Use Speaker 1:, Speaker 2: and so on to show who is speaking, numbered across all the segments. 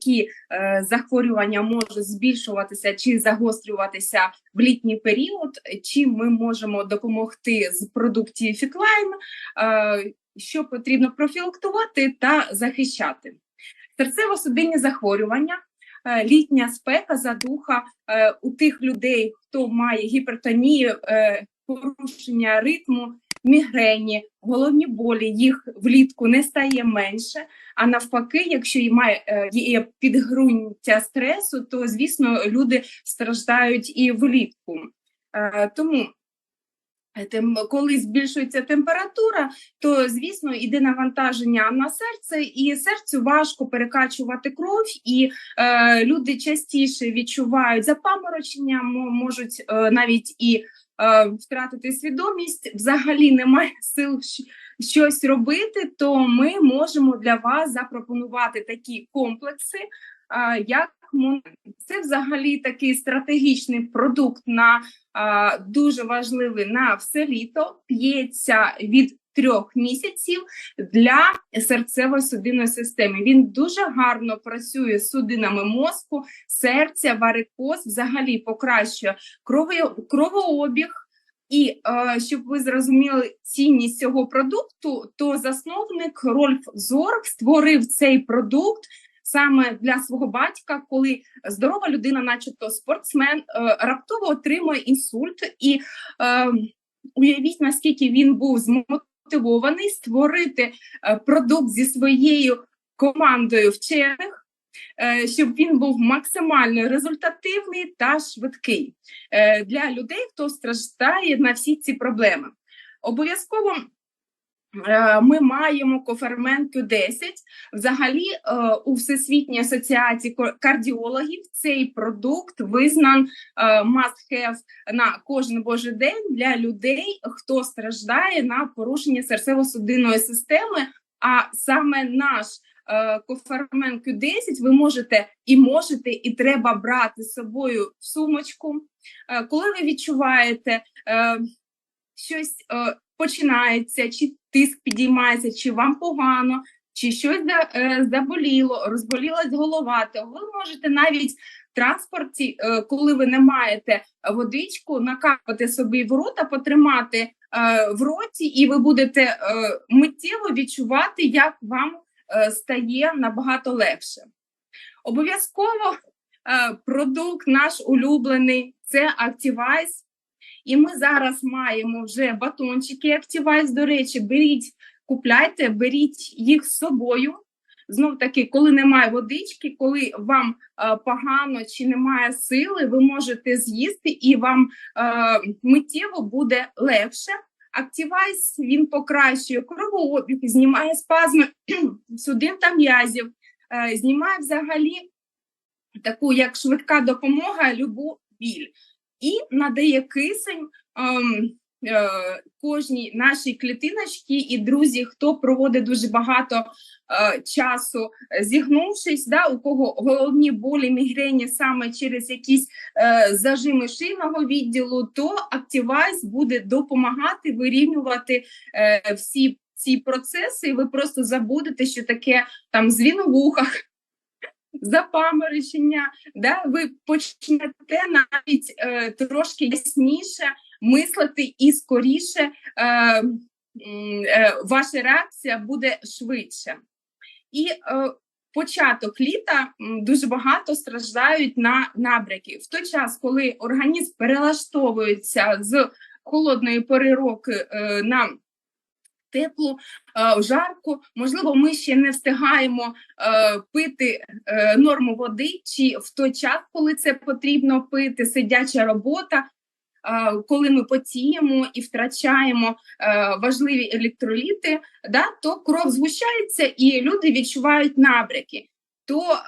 Speaker 1: які е, захворювання можуть збільшуватися чи загострюватися в літній період, чим ми можемо допомогти з продукції Фіклайн, е, що потрібно профілактувати та захищати. Серцево-судинні захворювання, е, літня спека, задуха у тих людей, хто має гіпертонію, порушення ритму, мігрені, головні болі, їх влітку не стає менше. А навпаки, якщо має е, є підґрунтя стресу, то звісно люди страждають і влітку. Е, Тому е, коли збільшується температура, то звісно йде навантаження на серце, і серцю важко перекачувати кров, і е, люди частіше відчувають запаморочення, мо- можуть е, навіть і втратити свідомість. Взагалі немає сил щось робити, то ми можемо для вас запропонувати такі комплекси, е, як це взагалі такий стратегічний продукт на дуже важливий на все літо, п'ється від трьох місяців для серцево-судинної системи. Він дуже гарно працює з судинами мозку, серця, варикоз, взагалі покращує кровообіг. І е, щоб ви зрозуміли цінність цього продукту, то засновник Рольф Зорг створив цей продукт саме для свого батька, коли здорова людина, начебто спортсмен, е, раптово отримує інсульт, і е, уявіть, наскільки він був змотивований створити е, продукт зі своєю командою вчених, е, щоб він був максимально результативний та швидкий е, для людей, хто страждає на всі ці проблеми. Обов'язково. Е, Ми маємо кофермент Q10. Взагалі, е, у Всесвітній асоціації кардіологів цей продукт визнан е, must have на кожен божий день для людей, хто страждає на порушення серцево-судинної системи. А саме наш кофермент Q10 ви можете і можете, і треба брати з собою в сумочку. Коли ви відчуваєте щось починається, чи тиск підіймається, чи вам погано, чи щось е, заболіло, розболілась голова, то ви можете навіть в транспорті, е, коли ви не маєте водичку, накапати собі в рота, потримати е, в роті, і ви будете миттєво відчувати, як вам стає набагато легше. Обов'язково продукт наш улюблений це Activize. І ми зараз маємо вже батончики Activize. До речі, беріть, купляйте, беріть їх з собою. Знов таки, коли немає водички, коли вам е, погано чи немає сили, ви можете з'їсти і вам е, миттєво буде легше. Activize, він покращує кровообіг, знімає спазми судин та м'язів, е, знімає взагалі таку як швидка допомога, любу біль і надає кисень ем, е, кожній нашій клітиночці. І друзі, хто проводить дуже багато е, часу зігнувшись, да, у кого головні болі мігрені саме через якісь е, зажими шийного відділу, то Activize буде допомагати вирівнювати е, всі ці процеси, і ви просто забудете, що таке там звін у вухах, запаморочення, да, ви почнете навіть е, трошки ясніше мислити і скоріше е, е, ваша реакція буде швидше. І е, початок літа дуже багато страждають на набряки. В той час, коли організм перелаштовується з холодної пори року е, на теплу, е, жарку, можливо, ми ще не встигаємо е, пити е, норму води, чи в той час, коли це потрібно пити, сидяча робота, коли ми потіємо і втрачаємо важливі електроліти, то кров згущається і люди відчувають набряки. То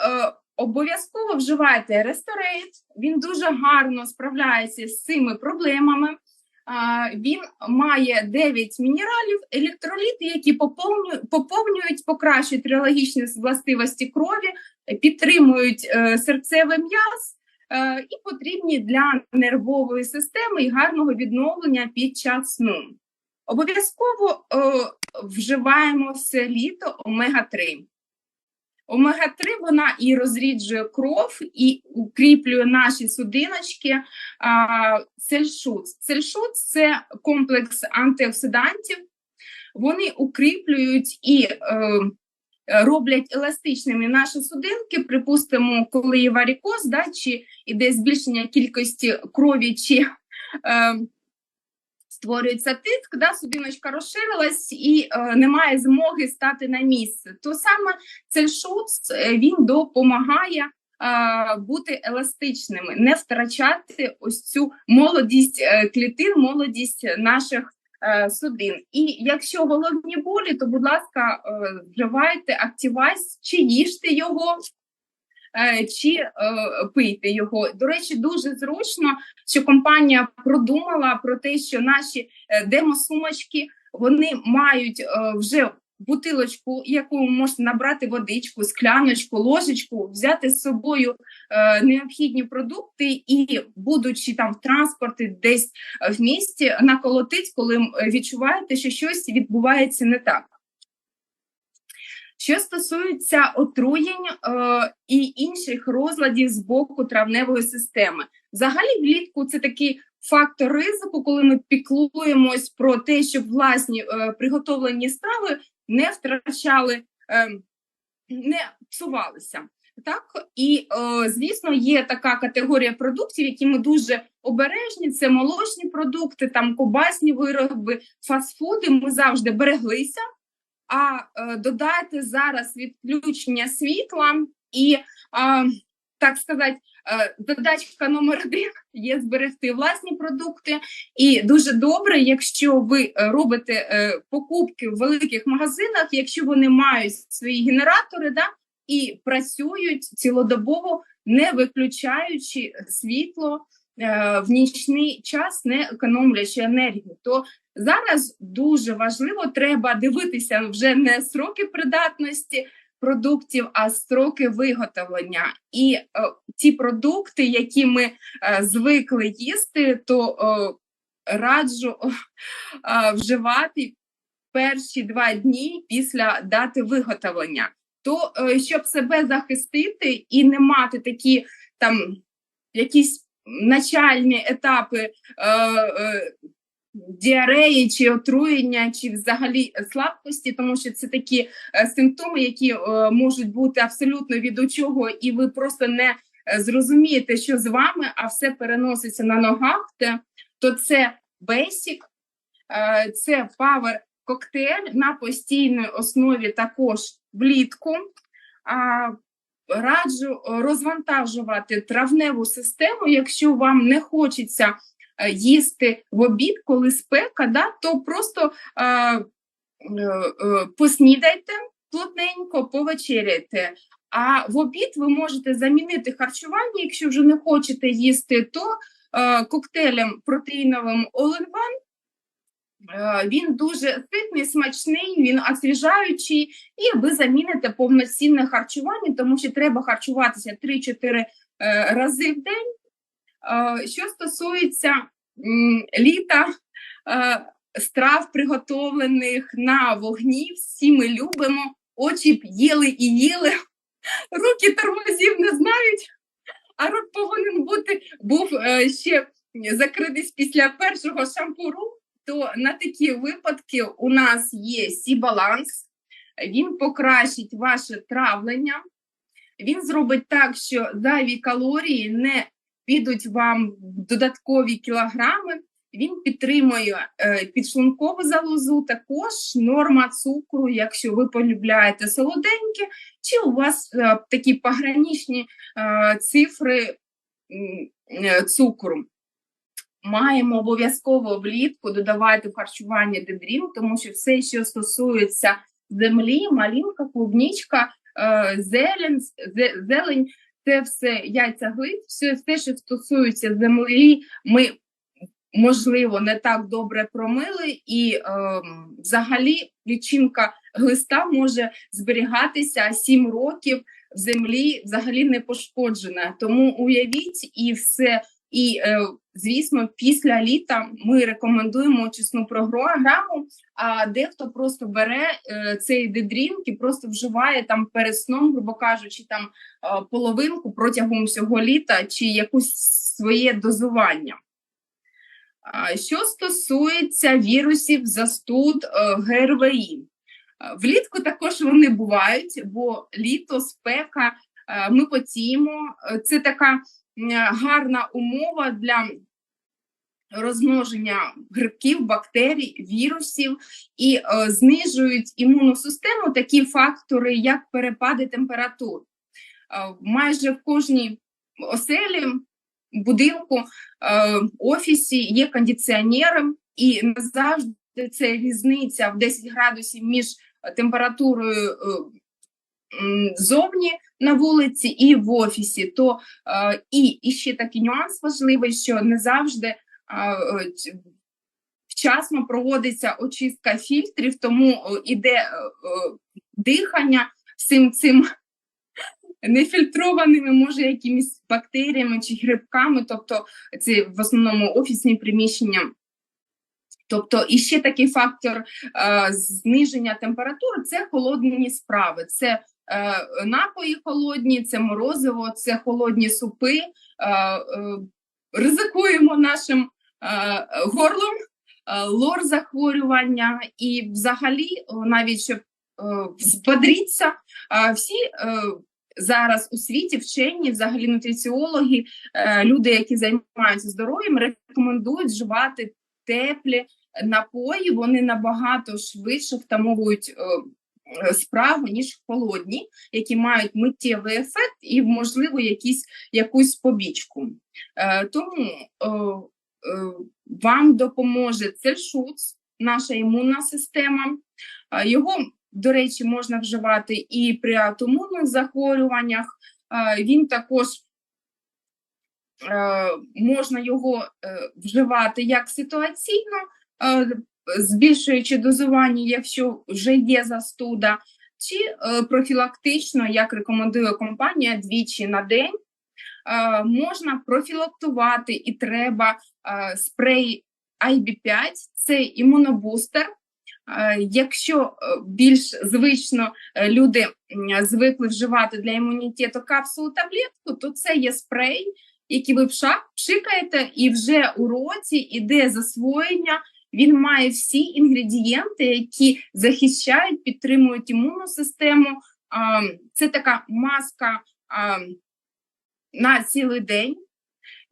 Speaker 1: обов'язково вживайте ресторейт, він дуже гарно справляється з цими проблемами. Він має 9 мінералів, електроліти, які поповнюють, поповнюють, покращують реологічні властивості крові, підтримують е, серцевий м'яз е, і потрібні для нервової системи і гарного відновлення під час сну. Обов'язково е, вживаємо все літо омега-3. Омега-3 вона і розріджує кров, і укріплює наші судиночки. А, Цельшуц. Цельшуц – це комплекс антиоксидантів. Вони укріплюють і е, роблять еластичними наші судинки. Припустимо, коли є варікоз, да, чи іде збільшення кількості крові, чи е, створюється тиск, да, судиночка розширилась і е, немає змоги стати на місце. То саме цельшуц е, він допомагає е, бути еластичними, не втрачати ось цю молодість е, клітин, молодість наших е, судин. І якщо головні болі, то, будь ласка, е, вживайте активайз, чи їжте його. Е, Чи е, пийте його. До речі, дуже зручно, що компанія продумала про те, що наші е, демо-сумочки вони мають вже бутилочку, яку можете набрати водичку, скляночку, ложечку, взяти з собою необхідні продукти і, будучи там в транспорті, десь в місті, наколотить, коли відчуваєте, що щось відбувається не так. Що стосується отруєнь е, і інших розладів з боку травневої системи, взагалі влітку це такий фактор ризику, коли ми піклуємось про те, щоб власні е, приготовлені страви не втрачали, е, не псувалися. Так і е, звісно, є така категорія продуктів, які ми дуже обережні. Це молочні продукти, там кобасні вироби, фастфуди. Ми завжди береглися. А е, додайте зараз відключення світла і, так сказати, е, задачка номер один є зберегти власні продукти. І дуже добре, якщо ви е, робите покупки в великих магазинах, якщо вони мають свої генератори, да, і працюють цілодобово, не виключаючи світло в нічний час, не економлячи енергію. То зараз дуже важливо, треба дивитися вже не сроки придатності продуктів, а строки виготовлення. І е, ті продукти, які ми е, звикли їсти, то е, раджу е, вживати перші два дні після дати виготовлення. То е, щоб себе захистити і не мати такі там якісь начальні етапи е, е, діареї чи отруєння, чи взагалі слабкості, тому що це такі е, симптоми, які е, можуть бути абсолютно від учого, і ви просто не е, зрозумієте, що з вами, а все переноситься на ногах, то це Basic, це Power коктейль на постійній основі також влітку. Раджу розвантажувати травневу систему, якщо вам не хочеться їсти в обід, коли спека, да, то просто е, е, е, поснідайте плотненько, повечеряйте. А в обід ви можете замінити харчування, якщо вже не хочете їсти, то е, коктейлем протеїновим All-in-One Е, Він дуже ситний, смачний, він освіжаючий, і ви заміните повноцінне харчування, тому що треба харчуватися 3-4 е, рази в день. Е, Що стосується літа, е, страв, приготовлених на вогні, всі ми любимо, очі б їли і їли, руки тормозів не знають, а рот повинен бути був е, ще закритись після першого шампуру. То на такі випадки у нас є Сі-баланс, він покращить ваше травлення, він зробить так, що зайві калорії не підуть вам додаткові кілограми. Він підтримує е, підшлункову залозу, також норма цукру, якщо ви полюбляєте солоденьке, чи у вас е, такі пограничні е, цифри цукру маємо обов'язково влітку додавати харчування дедрін, тому що все, що стосується землі, малинка, клубнічка, зелень, зелень, це все яйця глист, все, все, що стосується землі, ми можливо не так добре промили, і е, взагалі лічинка глиста може зберігатися 7 років в землі, взагалі не пошкоджена. Тому уявіть і все І, е, звісно, після літа ми рекомендуємо очисну програму. А дехто просто бере е, цей дедрінк і просто вживає там перед сном, грубо кажучи, там е, половинку протягом всього літа чи якусь своє дозування. Що стосується вірусів, застуд, ГРВІ, влітку також вони бувають, бо літо, спека, ми потіємо. Це така гарна умова для розмноження грибків, бактерій, вірусів і е, знижують імунну систему такі фактори, як перепади температур. Е, майже в кожній оселі, будинку, е, офісі є кондиціонери, і не завжди це різниця в 10 градусів між температурою е, зовні на вулиці і в офісі. То е, і, і ще такий нюанс важливий, що не завжди е, вчасно проводиться очистка фільтрів, тому іде е, дихання всім цим нефільтрованими, може, якимись бактеріями чи грибками, тобто це в основному офісні приміщення. Тобто, і ще такий фактор е, зниження температури це холодні справи. Це напої холодні, це морозиво, це холодні супи. Е, е, ризикуємо нашим е, горлом, е, лор захворювання, і взагалі, навіть щоб е, збодритися, е, всі. Е, Зараз у світі вчені, взагалі нутриціологи, е, люди, які займаються здоров'ям, рекомендують вживати теплі напої, вони набагато швидше втамовують е, е, ніж холодні, які мають миттєвий ефект і, можливо, якісь, якусь побічку. Е, Тому е, вам допоможе цельшуц, наша імунна система. Його, до речі, можна вживати і при автоімунних захворюваннях. Він також можна його вживати як ситуаційно, збільшуючи дозування, якщо вже є застуда, чи е, профілактично, як рекомендує компанія, двічі на день. Е, Можна профілактувати і треба е, спрей IB5, це імунобустер. Якщо більш звично люди звикли вживати для імунітету капсулу таблетку, то це є спрей, який ви пшикаєте, і вже у роті іде засвоєння. Він має всі інгредієнти, які захищають, підтримують імунну систему. Це така маска на цілий день.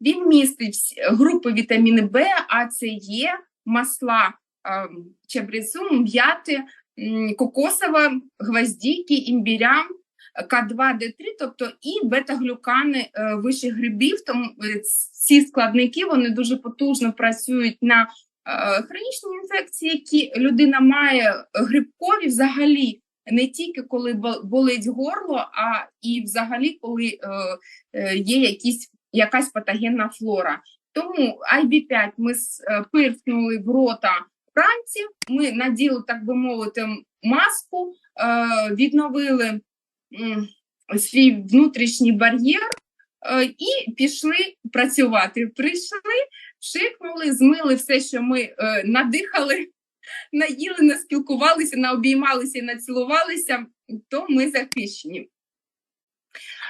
Speaker 1: Він містить групи вітаміни Б, А, С, Е, масла чабрецу, м'яти, кокосова, гвоздіки, імбіря, К2, Д3, тобто і бета-глюкани е, вищих грибів. Тому е, ці складники вони дуже потужно працюють на хронічні інфекції, які людина має грибкові взагалі. Не тільки коли бо- болить горло, а і взагалі, коли е, е, є якісь, якась патогенна флора. Тому IB5 ми е, в рота вранці, ми наділи, так би мовити, маску, е, відновили свій внутрішній бар'єр е, і пішли працювати. Прийшли, вшикнули, змили все, що ми е, надихали, наїли, наспілкувалися, наобіймалися і націлувалися, то ми захищені.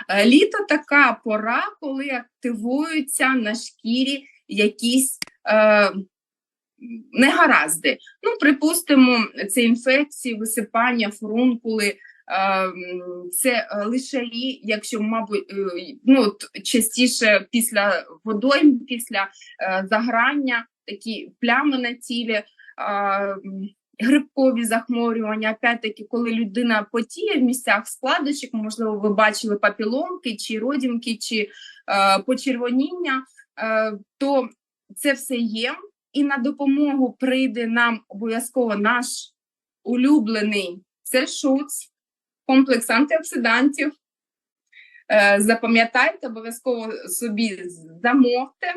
Speaker 1: Е, Літо така пора, коли активуються на шкірі якісь е, негаразди. Ну, припустимо, це інфекції, висипання, фурункули, м, це е, лишаї, якщо, мабуть, е, ну, частіше після водойм, після е, заграння, такі плями на тілі. е, Грибкові захворювання, опять-таки, коли людина потіє в місцях складочок, можливо, ви бачили папіломки, чи родімки, чи е, почервоніння, е, то це все є. І на допомогу прийде нам обов'язково наш улюблений це шуц, комплекс антиоксидантів. Е, запам'ятайте, обов'язково собі замовте.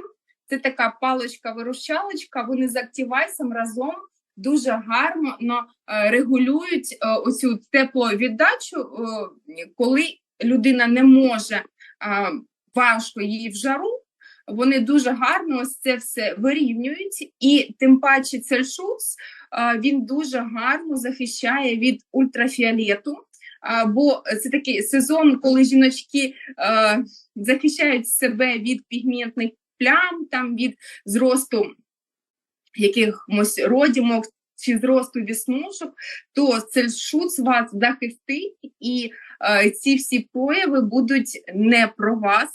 Speaker 1: Це така паличка-вирушалочка, вони з активайсом разом дуже гарно е, регулюють е, оцю тепловіддачу, коли людина не може важко її в жару, вони дуже гарно ось це все вирівнюють, і тим паче цельшуц він дуже гарно захищає від ультрафіолету. Бо це такий сезон, коли жіночки а, захищають себе від пігментних плям, там від зросту якихось родімок чи зросту віснушок, то цельшуц вас захистить, і а, ці всі прояви будуть не про вас.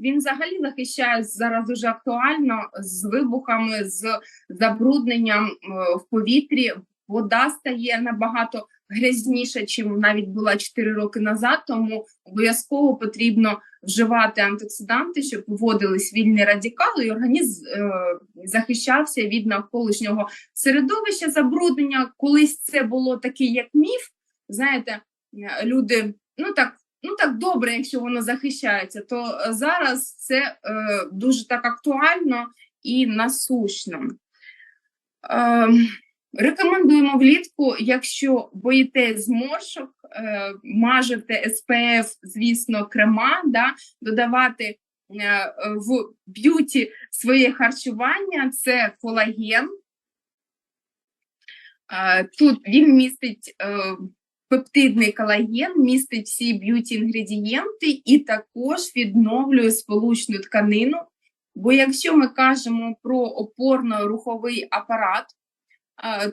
Speaker 1: Він взагалі захищає зараз дуже актуально з вибухами, з забрудненням е, в повітрі. Вода стає набагато грязніша, чим навіть була 4 роки назад. Тому обов'язково потрібно вживати антиоксиданти, щоб виводились вільні радикали, і організм е, захищався від навколишнього середовища забруднення. Колись це було такий, як міф. Знаєте, е, люди ну так ну так добре, якщо воно захищається, то зараз це е, дуже так актуально і насущно. Е, Рекомендуємо влітку, якщо боїтесь зморшок, е, мажете СПФ, звісно, крема, да, додавати е, в б'юті своє харчування, це колаген. Е, тут він містить. Пептидний колаген містить всі б'юті інгредієнти і також відновлює сполучну тканину. Бо якщо ми кажемо про опорно-руховий апарат,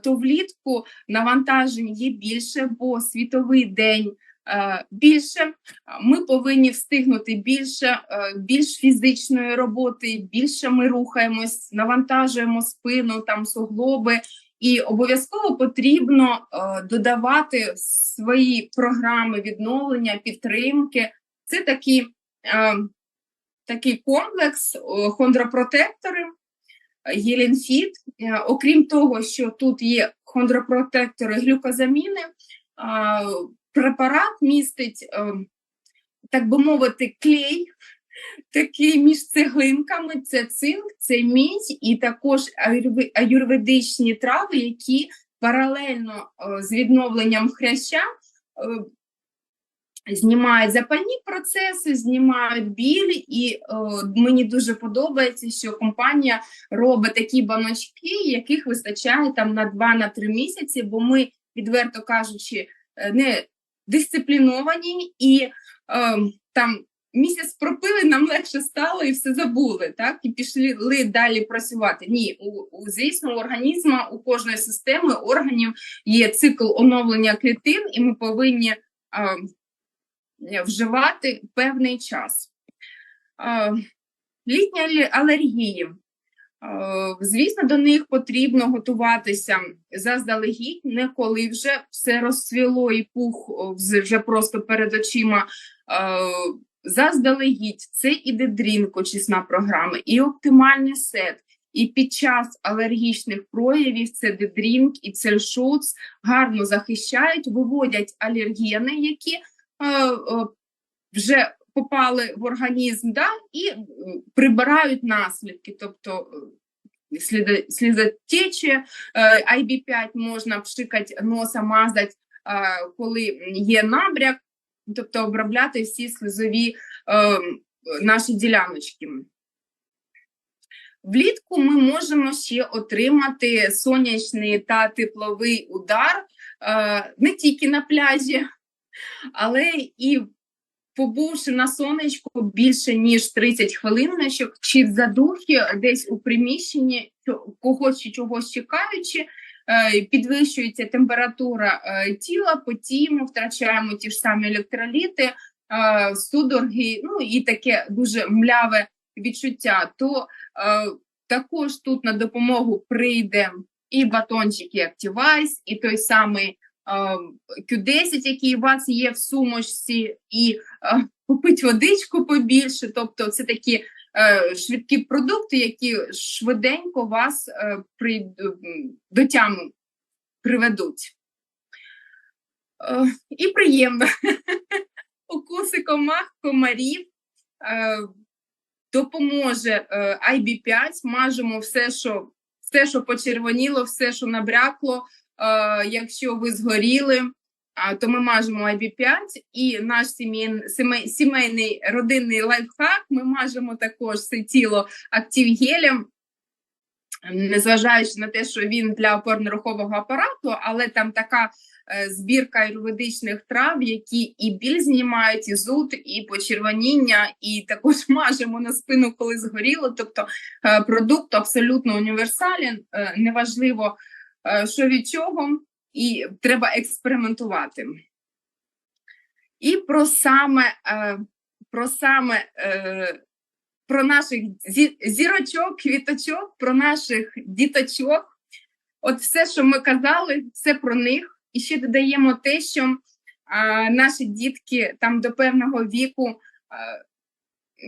Speaker 1: то влітку навантажень є більше, бо світовий день більше. Ми повинні встигнути більше, більш фізичної роботи, більше ми рухаємось, навантажуємо спину, там суглоби. І обов'язково потрібно е, додавати свої програми відновлення, підтримки. Це такі, е, такий комплекс е, хондропротектори, єлінфіт. Е, окрім того, що тут є хондропротектори глюкозаміни, е, препарат містить, е, так би мовити, клей такий між цеглинками це цинк, це мідь, і також аюрведичні трави, які паралельно з відновленням хряща знімають запальні процеси, знімають біль, і о, е, мені дуже подобається, що компанія робить такі баночки, яких вистачає там на 2-3 місяці, бо ми, відверто кажучи, не дисципліновані і е, там місяць пропили, нам легше стало і все забули, так? І пішли далі працювати. Ні, у, у звісно, у організму, у кожної системи органів є цикл оновлення клітин, і ми повинні а, вживати певний час. Літні алергії. Звісно, до них потрібно готуватися заздалегідь, не коли вже все розцвіло і пух вже просто перед очима заздалегідь це і дедрінк, очисна програма, і оптимальний сет. І під час алергічних проявів це дедрінк і цельшуц гарно захищають, виводять алергени, які е, е, вже попали в організм, да, і прибирають наслідки. Тобто е, слізотечі, е, IB5 можна пшикати носа, мазати, е, коли є набряк тобто обробляти всі слизові е, наші діляночки. Влітку ми можемо ще отримати сонячний та тепловий удар е, не тільки на пляжі, але і побувши на сонечку більше ніж 30 хвилиночок, чи в задухі десь у приміщенні когось чи чогось чекаючи, Е, підвищується температура е, тіла, потім втрачаємо ті ж самі електроліти, е, судороги, ну і таке дуже мляве відчуття. То також тут на допомогу прийде і батончики Activize, і той самий Q10, який у вас є в сумочці, і попить водичку побільше. Тобто, це такі Е, швидкі продукти, які швиденько вас е, до тями приведуть. Е, і приємно. Укуси комах, комарів допоможе IB5, мажемо все, що все, що почервоніло, все, що набрякло. Якщо ви згоріли, то ми мажемо IB5 і наш сімейний, сімей, сімейний родинний лайфхак. Ми мажемо також це тіло активгелем, незважаючи на те, що він для опорно-рухового апарату, але там така е, збірка аюрведичних трав, які і біль знімають, і зуд, і почервоніння, і також мажемо на спину, коли згоріло. Тобто е, продукт абсолютно універсален, е, неважливо, е, що від чого, і треба експериментувати. І про саме, е, про саме е, про наших зірочок, квіточок, про наших діточок. От все, що ми казали, все про них. І ще додаємо те, що наші дітки там до певного віку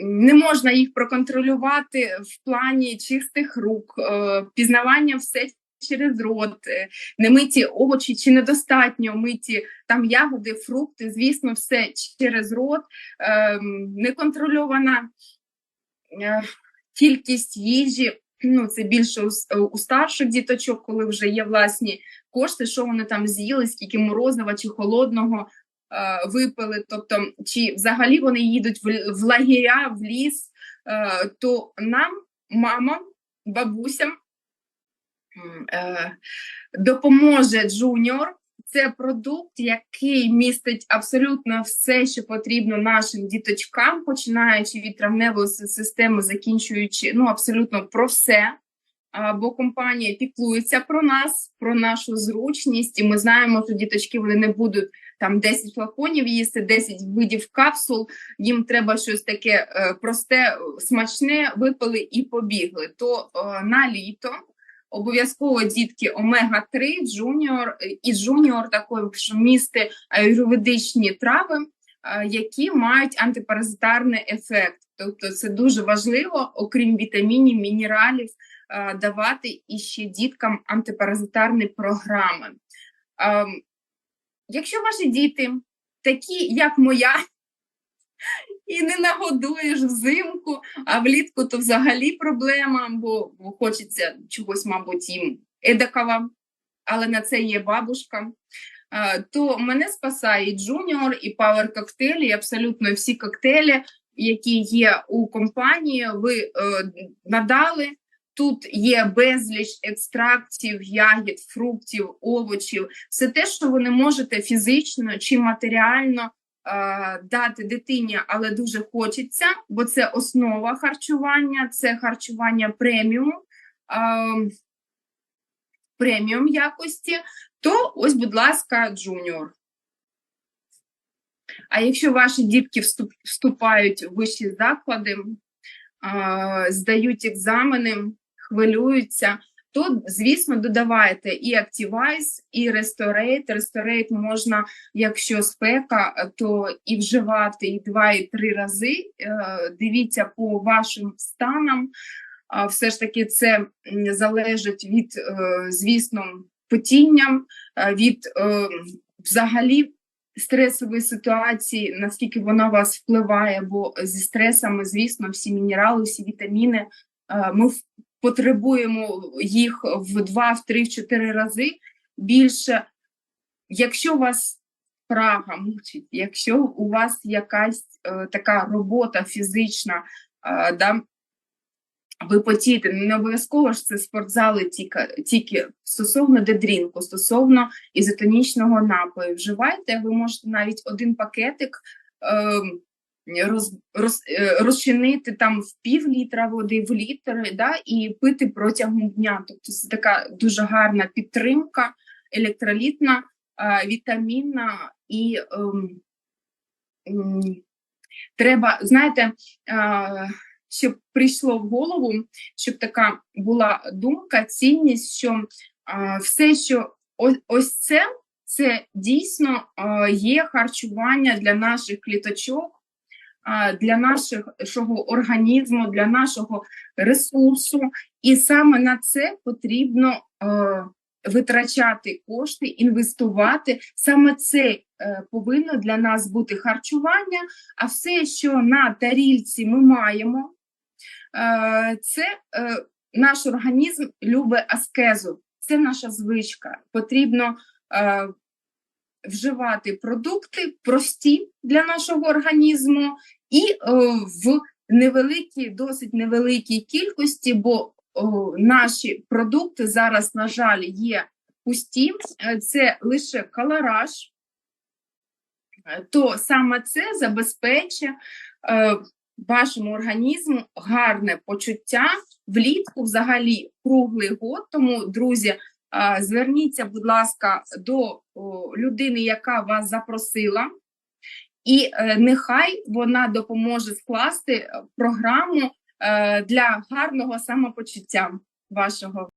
Speaker 1: не можна їх проконтролювати в плані чистих рук, е, пізнавання через рот, е, немиті овочі чи недостатньо миті там ягоди, фрукти, звісно, все через рот, е, неконтрольована е, кількість їжі. Ну, це більше у, у старших діточок, коли вже є власні кошти, що вони там з'їли, скільки морозива чи холодного е, випили. Тобто, чи взагалі вони їдуть в, в лагеря, в ліс, е, то нам, мама, бабуся, м, е, допоможе Джуніор. Це продукт, який містить абсолютно все, що потрібно нашим діточкам, починаючи від травневої системи, закінчуючи ну абсолютно про все. Бо компанія піклується про нас, про нашу зручність, і ми знаємо, що діточки вони не будуть там 10 флаконів їсти, 10 видів капсул. Їм треба щось таке е, просте, смачне, випили і побігли. То е, на літо обов'язково дітки омега-3, джуніор е, і джуніор також місти аюрведичні трави, е, які мають антипаразитарний ефект. Тобто це дуже важливо, окрім вітамінів, мінералів, е, давати іще діткам антипаразитарні програми. Ем, Якщо ваші діти такі, як моя, і не нагодуєш взимку, а влітку то взагалі проблема, бо, хочеться чогось, мабуть, їм едакова, але на це є бабушка. То мене спасає і Junior, і Power коктейлі, і абсолютно всі коктейлі, які є у компанії. Ви е, надали. Тут є безліч екстрактів, ягід, фруктів, овочів, все те, що ви не можете фізично чи матеріально дати дитині, але дуже хочеться, бо це основа харчування, це харчування преміум, е, преміум якості, то ось, будь ласка, джуніор. А якщо ваші дітки вступають в вищі заклади, е, здають екзамени, хвилюються, то, звісно, додавайте і Activize, і Restorate. Restorate можна, якщо спека, то і вживати і два, і три рази. Е, Дивіться по вашим станам. Все ж таки, це залежить від, е, звісно, потіння, е, від взагалі стресової ситуації, наскільки вона вас впливає, бо зі стресами, звісно, всі мінерали, всі вітаміни, ми потребуємо їх в два, в три, в чотири рази більше. Якщо вас прага мучить, якщо у вас якась е, така робота фізична, е, да, ви потієте, не обов'язково ж це спортзали тільки, тільки стосовно дедрінку, стосовно ізотонічного напою. Вживайте, ви можете навіть один пакетик е, роз, роз, е, розчинити там в пів літра води, в літр, да, і пити протягом дня. Тобто це така дуже гарна підтримка, електролітна, е, вітамінна і ем, м, треба, знаєте, е, щоб прийшло в голову, щоб така була думка, цінність, що а, все, що ось, ось це, це дійсно є харчування для наших кліточок, для нашого організму, для нашого ресурсу, і саме на це потрібно витрачати кошти, інвестувати. Саме це е, повинно для нас бути харчування, а все, що на тарільці ми маємо. Е, це е, наш організм любить аскезу, це наша звичка. Потрібно е, вживати продукти прості для нашого організму і е, в невеликій, досить невеликій кількості, бо наші продукти зараз, на жаль, є пусті. Е, Це лише калораж, Е, то саме це забезпечить е, вашому організму гарне почуття влітку, взагалі круглий год. Тому, друзі, зверніться, будь ласка, до людини, яка вас запросила, і е, нехай вона допоможе скласти е, програму е, для гарного самопочуття вашого.